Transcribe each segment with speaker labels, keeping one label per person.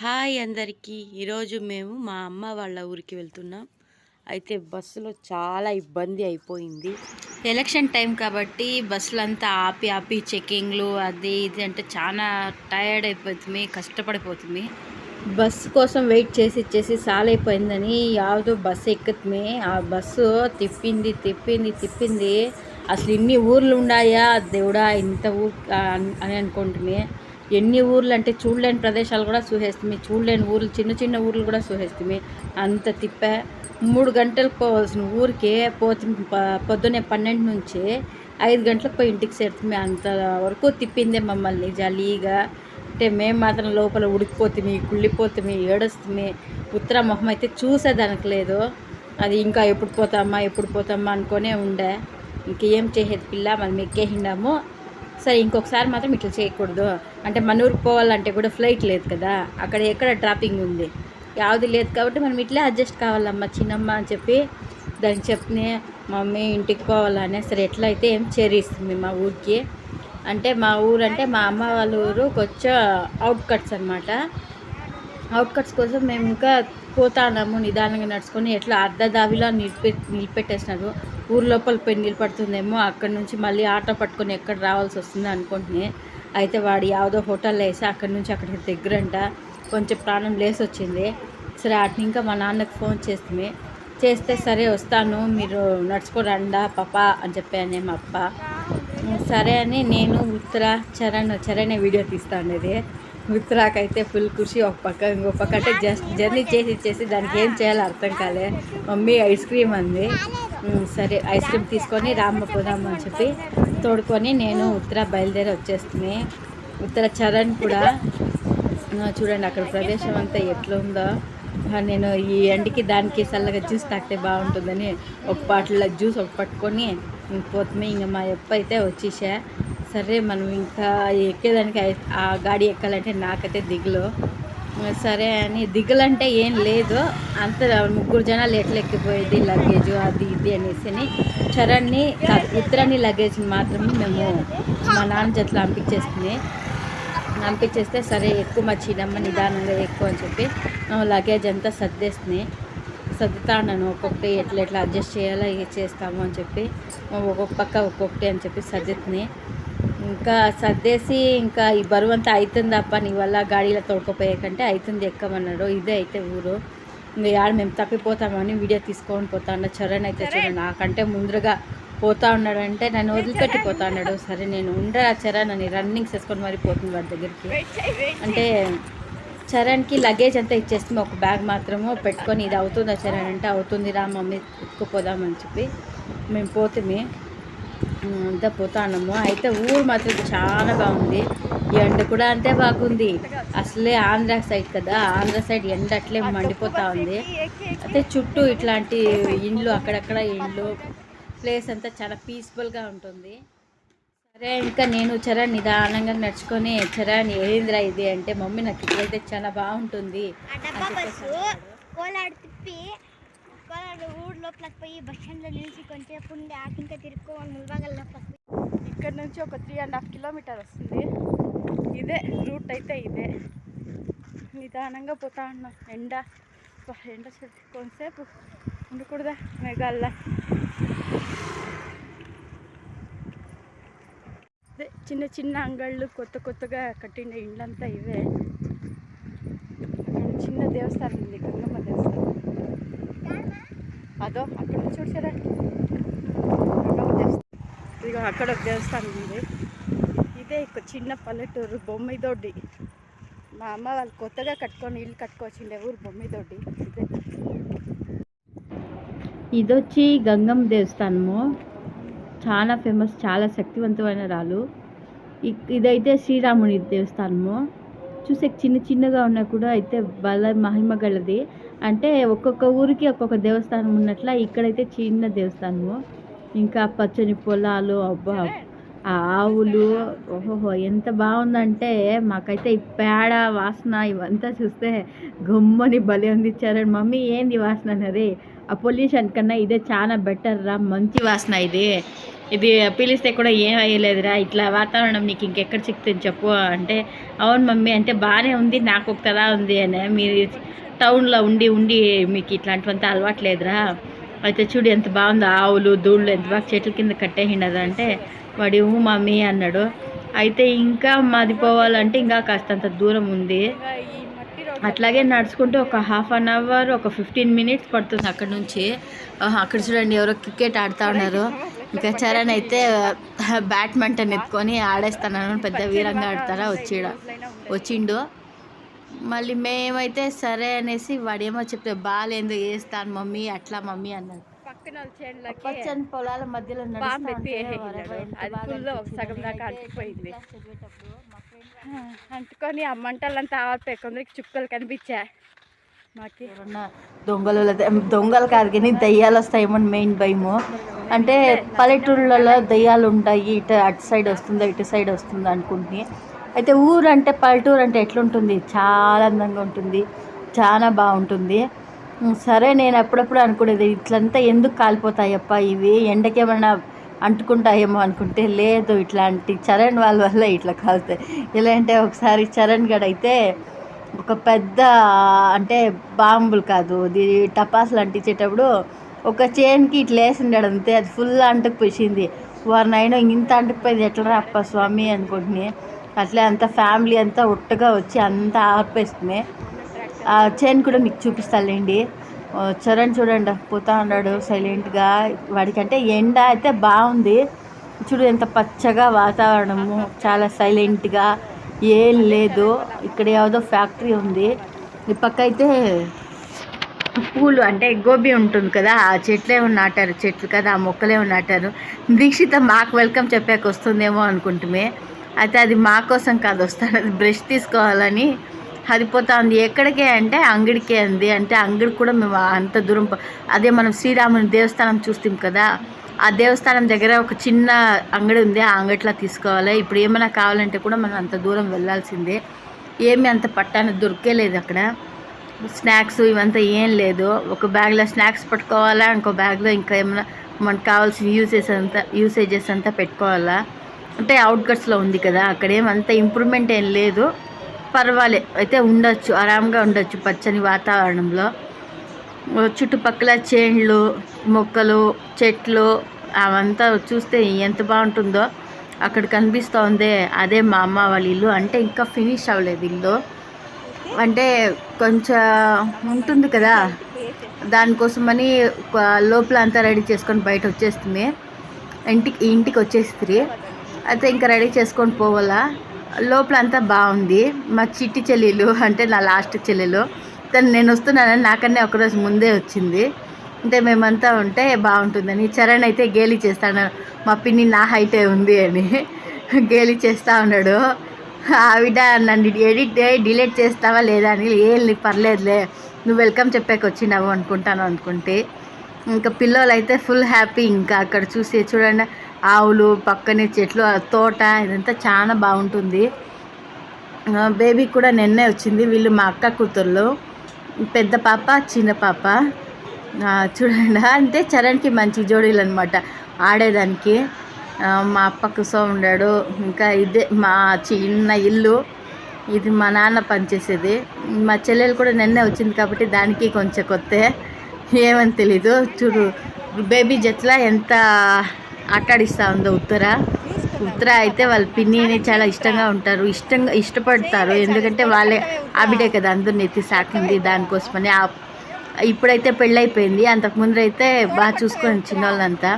Speaker 1: Hi అందరికీ. ఈరోజు మేము మా అమ్మ వాళ్ళ ఊరికి వెళ్తున్నాం. అయితే బస్సులో చాలా ఇబ్బంది అయిపోయింది. ఎలక్షన్ టైం కాబట్టి బస్సులు అంతా ఆపి ఆపి చెకింగ్లు అది ఇది అంటే చాలా టైర్డ్ అయిపోతుంది కష్టపడిపోతుంది బస్సు కోసం వెయిట్ చేసి చేసి సాలైపోయిందని అయిపోయిందని యావదో బస్సు ఎక్కుతుంది ఆ బస్సు తిప్పింది తిప్పింది తిప్పింది. అసలు ఇన్ని ఊర్లు ఉన్నాయా? దేవుడా ఇంత ఊరు అని అనుకుంటున్నాయి ఎన్ని ఊర్లు అంటే చూడలేని ప్రదేశాలు కూడా చూసేస్తుంది చూడలేని ఊర్లు చిన్న చిన్న ఊర్లు కూడా చూసేస్తుంది అంత తిప్పా. మూడు గంటలకు పోవాల్సిన ఊరికే పోతు పొద్దున్నే పన్నెండు నుంచి ఐదు గంటలకు పోయి ఇంటికి చేరుతుంది. అంత వరకు తిప్పిందే మమ్మల్ని జాలీగా. అంటే మేము మాత్రం లోపల ఉడికిపోతుంది కుళ్ళిపోతుంది ఏడుస్తుంది. ఉత్తర మొహం అయితే చూసేదానికి లేదు. అది ఇంకా ఎప్పుడు పోతామా ఎప్పుడు పోతామా అనుకునే ఉండే. ఇంకేం చేసేది పిల్ల మనం ఎక్కేసిండాము సరే ఇంకొకసారి మాత్రం ఇట్లా చేయకూడదు. అంటే మన ఊరికి పోవాలంటే కూడా ఫ్లైట్ లేదు కదా. అక్కడ ఎక్కడ ట్రాపింగ్ ఉంది? యావది లేదు కాబట్టి మనం ఇట్లే అడ్జస్ట్ కావాలమ్మా చిన్నమ్మ అని చెప్పి దానికి చెప్పినే మమ్మీ ఇంటికి పోవాలనే సరే ఎట్లా అయితే ఏం చేరిస్తుంది మా ఊరికి? అంటే మా ఊరు అంటే మా అమ్మ వాళ్ళ ఊరు కొంచెం అవుట్ కట్స్ అనమాట అవుట్ కట్స్ కోసం మేము ఇంకా పోతాన్నాము నిదానంగా నడుచుకొని ఎట్లా అర్ధ దావిలా నిలిపి నిలిపెట్టేసినారు ఊరు లోపల పోయి నిలబడుతుందేమో అక్కడ నుంచి మళ్ళీ ఆటో పట్టుకొని ఎక్కడ రావాల్సి వస్తుంది అనుకుంటున్నాయి అయితే వాడు ಯಾವುದೋ హోటల్లో వేసి అక్కడి నుంచి అక్కడికి దగ్గరంట కొంచెం ప్రాణం లేసి వచ్చింది సరే అటు ఇంకా మా నాన్నకు ఫోన్ చేస్తుంది చేస్తే సరే వస్తాను మీరు నడుచుకోరండా పాప అని చెప్పాను మా అప్ప సరే అని నేను ఉత్తర చరణ్ చరణ్ వీడియో తీస్తా ఉండేది ఉత్తరాకైతే ఫుల్ ఖుషి ఒక పక్క ఇంకో పక్క అంటే జస్ట్ జర్నీ చేసి చేసి దానికి ఏం చేయాలో అర్థం కాలే. మమ్మీ ఐస్ క్రీమ్ అంది. సరే ఐస్ క్రీమ్ తీసుకొని రామ్మ పోదాము అని చెప్పి తోడుకొని నేను ఉత్తర బయలుదేరి వచ్చేస్తుంది ఉత్తర చరణ్ కూడా చూడండి అక్కడ ప్రదేశం అంతా ఎట్లుందో. నేను ఈ ఎండికి దానికి చల్లగా జ్యూస్ తాకితే బాగుంటుందని ఒక బాటిల్లో జ్యూస్ ఒక పట్టుకొని పోతుంది ఇంకా మా ఎప్ప అయితే వచ్చేసా. సరే మనం ఇంకా ఎక్కేదానికి ఆ గాడి ఎక్కాలంటే నాకైతే దిగులు. సరే అని దిగులంటే ఏం లేదు. అంత ముగ్గురు జనాలు ఎట్లా ఎక్కిపోయేది? లగేజ్ అది ఇది అనేసి చరణ్ని ఉత్తరాన్ని లగేజ్ని మాత్రమే మేము మా నాన్న జట్లు పంపించేస్తుంది పంపించేస్తే సరే ఎక్కువ మా చిన్నమ్మ నిదానంగా ఎక్కువ అని చెప్పి లగేజ్ అంతా సర్దేస్తుంది సర్దుతా ఉన్నాను. ఒక్కొక్కటి ఎట్లా ఎట్లా అడ్జస్ట్ చేయాలో చేస్తాము అని చెప్పి ఒక్కొక్క పక్క ఒక్కొక్కటి అని చెప్పి సర్దుతుంది ఇంకా సర్దేసి ఇంకా ఈ బరువు అంతా అవుతుంది తప్ప నీ వల్ల గాడీలో తోడుకోపోయాకంటే అవుతుంది ఎక్కమన్నాడు ఇదే అయితే ఊరు. ఇంకా యాడ మేము తప్పిపోతామని వీడియో తీసుకొని పోతా ఉన్నా చరణ్ అయితే చూడండి నాకంటే ముందుగా పోతా ఉన్నాడంటే నన్ను వదిలిపెట్టి పోతా ఉన్నాడు సరే నేను ఉండరా చరణ్ అని రన్నింగ్ చేసుకొని మరి పోతుంది వాడి దగ్గరికి. అంటే చరణ్కి లగేజ్ అంతా ఇచ్చేస్తుంది ఒక బ్యాగ్ మాత్రము పెట్టుకొని ఇది అవుతుందా చరణ్ అంటే అవుతుంది రా మమ్మీ ఎత్తుకుపోదామని చెప్పి మేము పోతుంది అంతా పోతానము అయితే ఊరు మాత్రం చాలా బాగుంది. ఎండ కూడా అంతే బాగుంది. అసలే ఆంధ్ర సైడ్ కదా. ఆంధ్ర సైడ్ ఎండ అట్లే మండిపోతా ఉంది. అయితే చుట్టూ ఇట్లాంటి ఇండ్లు అక్కడక్కడ ఇండ్లు ప్లేస్ అంతా చాలా పీస్ఫుల్గా ఉంటుంది. సరే ఇంకా నేను చరణ్ నిదానంగా నడుచుకొని చరణ్ ఏంద్రా ఇది అంటే మమ్మీ నాకు ఇట్లయితే చాలా బాగుంటుంది. ఊరు లోపలికి పోయి బస్ స్టాండ్లో నిలిచి కొంచెం ఉండి ఆకి ఇంకా తిరుక్కోవాలి ముల్బాగల్ లోపలికి ఇక్కడ నుంచి ఒక త్రీ అండ్ హాఫ్ కిలోమీటర్ వస్తుంది. ఇదే రూట్ అయితే ఇదే. నిదానంగా పోతా ఉన్నాం. ఎండ. ఎండ కొంతసేపు ఉండకూడదా? మేఘాల్లో. అదే చిన్న చిన్న అంగళ్ళు కొత్త కొత్తగా కట్టిన ఇండ్లంతా ఇవే. చిన్న దేవస్థానం ఉంది గంగమ్మ అదో అక్కడ చూసారా ఇదిగో అక్కడ ఒక దేవస్థానం ఉంది. ఇదే ఒక చిన్న పల్లెటూరు బొమ్మిదొడ్డి. మా అమ్మ వాళ్ళు కొత్తగా కట్టుకొని ఇల్లు కట్టుకొచ్చిండే ఊరు బొమ్మిదొడ్డి. ఇదే. ఇదొచ్చి గంగమ్మ దేవస్థానము. చాలా ఫేమస్ చాలా శక్తివంతమైన రాళ్ళు. ఇదైతే శ్రీరాముని దేవస్థానము. చూసే చిన్న చిన్నగా ఉన్నా కూడా అయితే బల మహిమ గలది. అంటే ఒక్కొక్క ఊరికి ఒక్కొక్క దేవస్థానం ఉన్నట్ల ఇక్కడైతే చిన్న దేవస్థానము. ఇంకా పచ్చని పొలాలు అబ్బా ఆ ఆవులు ఓహోహో ఎంత బాగుందంటే మాకైతే ఈ పేడ వాసన ఇవంతా చూస్తే గమ్మని బలి అందించారండి మమ్మీ ఏంది వాసన అనేది? ఆ పొల్యూషన్ కన్నా ఇదే చాలా బెటర్ రా మంచి వాసన ఇది. ఇది పిలిస్తే కూడా ఏం అయ్యలేదురా ఇట్లా వాతావరణం నీకు ఇంకెక్కడ చిక్కుతుంది చెప్పు అంటే అవును మమ్మీ అంటే బాగానే ఉంది నాకు కదా ఉంది అని. మీరు టౌన్లో ఉండి ఉండి మీకు ఇట్లాంటివంతా అలవాట్లేదురా? అయితే చూడు ఎంత బాగుందో ఆవులు దూళ్ళు ఎంత బాగా చెట్ల కింద కట్టేసిండదు అంటే వాడి ఊ మమ్మీ అన్నాడు. అయితే ఇంకా మాది పోవాలంటే ఇంకా కాస్తంత దూరం ఉంది. అట్లాగే నడుచుకుంటూ ఒక హాఫ్ అన్ అవర్ ఒక ఫిఫ్టీన్ మినిట్స్ పడుతుంది అక్కడ నుంచి. అక్కడ చూడండి ఎవరో క్రికెట్ ఆడుతూ ఉన్నారు. ఇంకా చరణ్ అయితే బ్యాడ్మింటన్ ఎత్తుకొని ఆడేస్తాను పెద్ద వీరంగా ఆడతారా వచ్చిడ వచ్చిండు. మళ్ళీ మేమైతే సరే అనేసి వాడేమో చెప్తే బాగాలేదు వేస్తాను మమ్మీ అట్లా మమ్మీ అన్నాడు
Speaker 2: పక్కన
Speaker 1: పచ్చని పొలాల మధ్యలో.
Speaker 2: సగం దాకా అంటుకుపోయింది. అంటుకొని ఆ మంటలంతా ఆరిపోయి కొందరికి చుక్కలు కనిపించా మాకి
Speaker 1: దొంగలు దొంగలు కాదు కానీ దయ్యాలు వస్తాయేమో మెయిన్ భయము అంటే పల్లెటూళ్ళలో దయ్యాలు ఉంటాయి ఇటు అటు సైడ్ వస్తుందా ఇటు సైడ్ వస్తుందా అనుకుంటుని అయితే ఊరు అంటే పల్లెటూరు అంటే ఎట్లుంటుంది? చాలా అందంగా ఉంటుంది. చాలా బాగుంటుంది. సరే నేను అప్పుడప్పుడు అనుకునేది ఇట్లంతా ఎందుకు కాలిపోతాయప్ప? ఇవి ఎండకేమన్నా అంటుకుంటాయేమో అనుకుంటే లేదు ఇట్లాంటి చరణ్ వాళ్ళ వల్ల ఇట్లా కాలుతాయి. ఎలా అంటే ఒకసారి చరణ్ గడైతే ఒక పెద్ద అంటే బాంబులు కాదు ఇది టపాసులు అంటించేటప్పుడు ఒక చైన్కి ఇట్లా వేసిండాడు అంతే అది ఫుల్ అంటుకుపోయింది వారినైనా ఇంత అంటుకుపోయింది ఎట్లా అప్ప స్వామి అనుకుంటున్నాయి. అట్లే అంత ఫ్యామిలీ అంతా ఒట్టుగా వచ్చి అంతా ఆర్పేస్తుంది ఆ చైన్ కూడా మీకు చూపిస్తాలేండి చరణ్ చూడండి పోతా ఉన్నాడు సైలెంట్గా. వాడికంటే ఎండ అయితే బాగుంది. చూడు ఎంత పచ్చగా వాతావరణము చాలా సైలెంట్గా. ఏం లేదు. ఇక్కడ ఏదో ఫ్యాక్టరీ ఉంది. ఈ పక్క అయితే పూలు అంటే గోబీ ఉంటుంది కదా ఆ చెట్లే నాటారు చెట్లు కదా ఆ మొక్కలే నాటారు. దీక్షిత మాకు వెల్కమ్ చెప్పాక వస్తుందేమో అనుకుంటుమే. అయితే అది మా కోసం కాదు వస్తాను. అది బ్రష్ తీసుకోవాలని అది పోతా ఉంది ఎక్కడికే అంటే అంగడికే ఉంది అంటే అంగడి కూడా మేము అంత దూరం అదే మనం శ్రీరాముని దేవస్థానం చూస్తాం కదా ఆ దేవస్థానం దగ్గర ఒక చిన్న అంగడి ఉంది. ఆ అంగట్లో తీసుకోవాలి. ఇప్పుడు ఏమైనా కావాలంటే కూడా మనం అంత దూరం వెళ్ళాల్సిందే. ఏమీ అంత పట్టాన దొరికేలేదు అక్కడ. స్నాక్స్ ఇవంతా ఏం లేదు. ఒక బ్యాగ్లో స్నాక్స్ పట్టుకోవాలా ఇంకో బ్యాగ్లో ఇంకా ఏమైనా మనకు కావాల్సిన యూసేజ్ అంతా యూసేజెస్ అంతా పెట్టుకోవాలా. అంటే అవుట్కట్స్లో ఉంది కదా అక్కడేం అంత ఇంప్రూవ్మెంట్ ఏం లేదు. పర్వాలే అయితే ఉండొచ్చు ఆరాంగా ఉండొచ్చు పచ్చని వాతావరణంలో. చుట్టుపక్కల చేన్లు మొక్కలు చెట్లు అవంతా చూస్తే ఎంత బాగుంటుందో అక్కడ కనిపిస్తోంది. అదే మా అమ్మ వాళ్ళ ఇల్లు అంటే ఇంకా ఫినిష్ అవ్వలేదు ఇల్లు. అంటే కొంచెం ఉంటుంది కదా దానికోసమని లోపల అంతా రెడీ చేసుకొని బయట వచ్చేస్తుంది. ఇంటికి ఇంటికి వచ్చేస్తుంది అయితే ఇంకా రెడీ చేసుకొని పోవాలా. లోపల అంతా బాగుంది. మా చిట్టి చెల్లెలు అంటే నా లాస్ట్ చెల్లెలు తను నేను వస్తున్నానని నాకన్నా ఒకరోజు ముందే వచ్చింది. అంటే మేమంతా ఉంటే బాగుంటుందని. చరణ్ అయితే గేలి చేస్తాను మా పిన్ని నా హైటే ఉంది అని గేలి చేస్తూ ఉన్నాడు. ఆవిడ నన్ను ఎడిట్ డిలీట్ చేస్తావా లేదా అని ఏం పర్లేదులే. నువ్వు వెల్కమ్ చెప్పాక వచ్చినావు అనుకుంటాను అనుకుంటే. ఇంకా పిల్లలు అయితే ఫుల్ హ్యాపీ ఇంకా అక్కడ చూసి చూడండి. ఆవులు పక్కనే చెట్లు తోట ఇదంతా చాలా బాగుంటుంది. బేబీ కూడా నిన్నే వచ్చింది వీళ్ళు మా అక్క కూతుర్లు. పెద్ద పాప చిన్న పాప. చూడండి అంటే చరణ్కి మంచి జోడీలు అనమాట ఆడేదానికి. మా అప్ప సో ఉండాడు ఇంకా ఇదే మా చిన్న ఇల్లు. ఇది మా నాన్న పనిచేసేది. మా చెల్లెలు కూడా నిన్నే వచ్చింది కాబట్టి దానికి కొంచెం కొత్త. ఏమని తెలీదు చూడు బేబీ జట్ల ఎంత ఆటాడిస్తూ ఉందో ఉత్తర. ఉత్తర అయితే వాళ్ళ పిన్నిని చాలా ఇష్టంగా ఉంటారు. ఇష్టంగా ఇష్టపడతారు. ఎందుకంటే వాళ్ళే ఆవిడే కదా అందరిని ఎత్తి సాకింది దానికోసమని. ఆ ఇప్పుడైతే పెళ్ళైపోయింది. అంతకుముందు అయితే బాగా చూసుకొని చిన్నోళ్ళంతా.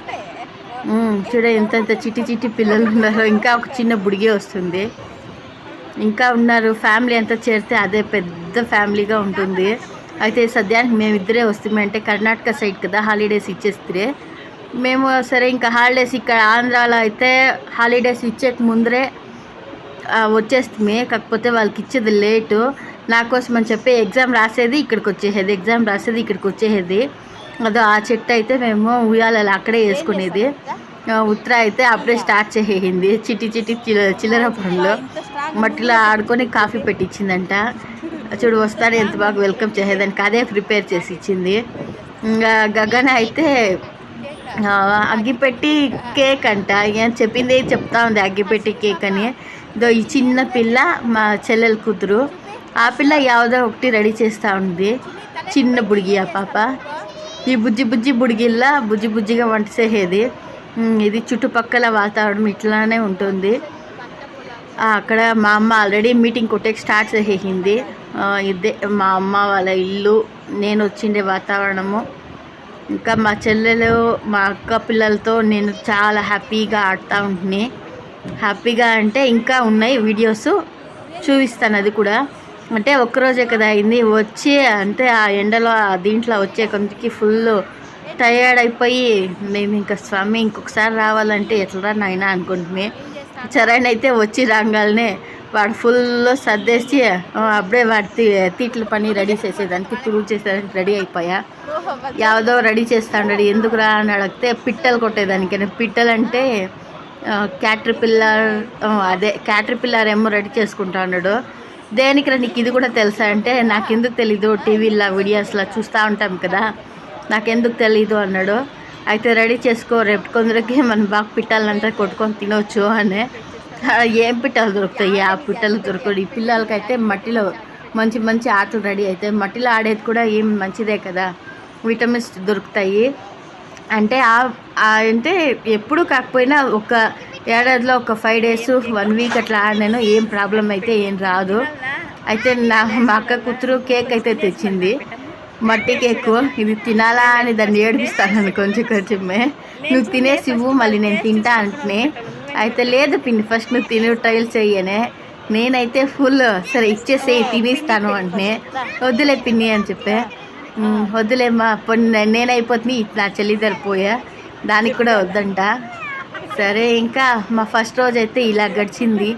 Speaker 1: చూడ ఎంత ఎంత చిట్టి చిట్టి పిల్లలు ఉన్నారో. ఇంకా ఒక చిన్న బుడిగే వస్తుంది. ఇంకా ఉన్నారు. ఫ్యామిలీ అంతా చేరితే అదే పెద్ద ఫ్యామిలీగా ఉంటుంది. అయితే సద్యానికి మేమిద్దరే వస్తామే అంటే కర్ణాటక సైడ్ కదా హాలిడేస్ ఇచ్చేస్తే. మేము సరే ఇంకా హాలిడేస్ ఇక్కడ ఆంధ్రాలో అయితే హాలిడేస్ ఇచ్చే ముందరే వచ్చేస్తుంది. కాకపోతే వాళ్ళకి ఇచ్చేది లేటు నా కోసం అని చెప్పి ఎగ్జామ్ రాసేది ఇక్కడికి వచ్చేసేది. ఎగ్జామ్ రాసేది ఇక్కడికి వచ్చేసేది. అదో ఆ చెట్టు అయితే మేము ఉయ్యాలలో అక్కడే వేసుకునేది. ఉత్తర అయితే అప్పుడే స్టార్ట్ చేసేసింది. చిట్టి చిట్టి చిల్ల చిల్లర పనులు మట్టిలో ఆడుకొని కాఫీ పెట్టించిందంట చూడు వస్తాడు ఎంత బాగా వెల్కమ్ చేసేదానికి. అదే ప్రిపేర్ చేసి ఇచ్చింది ఇంకా గగన అయితే అగ్గిపెట్టి కేక్ అంట. ఏం చెప్పింది చెప్తా ఉంది అగ్గిపెట్టి కేక్ అని. ఇదో ఈ చిన్న పిల్ల మా చెల్లెల కూతురు. ఆ పిల్ల యావదో ఒకటి రెడీ చేస్తూ ఉంది. చిన్న బుడిగి ఆ పాప. ఈ బుజ్జి బుజ్జి బుడిగిల్లా బుజ్జి బుజ్జిగా వంట చేసేది ఇది చుట్టుపక్కల వాతావరణం ఇట్లానే ఉంటుంది. అక్కడ మా అమ్మ ఆల్రెడీ మీటింగ్ కొట్టేకి స్టార్ట్ చేసేసింది. ఇదే మా అమ్మ వాళ్ళ ఇల్లు నేను వచ్చిండే వాతావరణము. ఇంకా మా చెల్లెలు మా అక్క పిల్లలతో నేను చాలా హ్యాపీగా ఆడుతూ ఉంటుంది హ్యాపీగా అంటే ఇంకా ఉన్నాయి వీడియోస్ చూపిస్తాను అది కూడా. అంటే ఒక్కరోజే కదా అయింది. వచ్చి అంటే ఆ ఎండలో దీంట్లో వచ్చే కొంతకి ఫుల్ టయర్డ్ అయిపోయి మేము ఇంకా స్వామి ఇంకొకసారి రావాలంటే ఎట్లా నాయన అనుకుంటున్నాయి చరణ్ అయితే వచ్చి రాగానే వాడు ఫుల్ సర్దేసి అప్పుడే వాడి తి- తీట్ల పని రెడీ చేసేదానికి తురుగు చేసేదానికి రెడీ అయిపోయా. యావదో రెడీ చేస్తాడు ఎందుకు రా అని అడిగితే పిట్టలు కొట్టేదానికి పిట్టలు అంటే క్యాటర్ పిల్లర్ అదే క్యాటర్ పిల్లర్ ఏమో రెడీ చేసుకుంటా ఉన్నాడు దేనికి రా నీకు ఇది కూడా తెలుసా అంటే నాకెందుకు తెలీదు టీవీలో వీడియోస్లో చూస్తూ ఉంటాం కదా నాకెందుకు తెలీదు అన్నాడు. అయితే రెడీ చేసుకో రేపు కొందరికి మనం బాగా పిట్టలంతా కొట్టుకొని తినొచ్చు అని. ఏం పిట్టలు దొరుకుతాయి? ఆ పిట్టలు దొరకడు ఈ పిల్లలకైతే మట్టిలో మంచి మంచి ఆటలు రెడీ అవుతాయి. మట్టిలో ఆడేది కూడా ఏం మంచిదే కదా? విటమిన్స్ దొరుకుతాయి. అంటే అంటే ఎప్పుడు కాకపోయినా ఒక ఏడాదిలో ఒక ఫైవ్ డేస్ వన్ వీక్ అట్లా ఆడినాను ఏం ప్రాబ్లం అయితే ఏం రాదు. అయితే నా మా అక్క కూతురు కేక్ అయితే తెచ్చింది. మట్టి కేక్. ఇది తినాలా అని దాన్ని ఏడిపిస్తాను కొంచెం కొంచెమే. నువ్వు తినేసి ఇవ్వు మళ్ళీ నేను తింటా అంటునే. అయితే లేదు పిన్ని ఫస్ట్ నువ్వు తిని ట్రయల్ చెయ్యనే. నేనైతే ఫుల్ సరే ఇచ్చేసేయి తినేస్తాను అంటే. వద్దులే పిన్ని అని చెప్పే. "ఉమ్, వద్దులేమ్మా నేను నేనైపోతుంది నా చెల్లిదారి పోయా దానికి కూడా వద్దంట. సరే ఇంకా మా ఫస్ట్ రోజు అయితే ఇలా గడిచింది.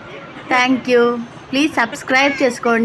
Speaker 1: థ్యాంక్ యూ ప్లీజ్ సబ్స్క్రైబ్ చేసుకోండి.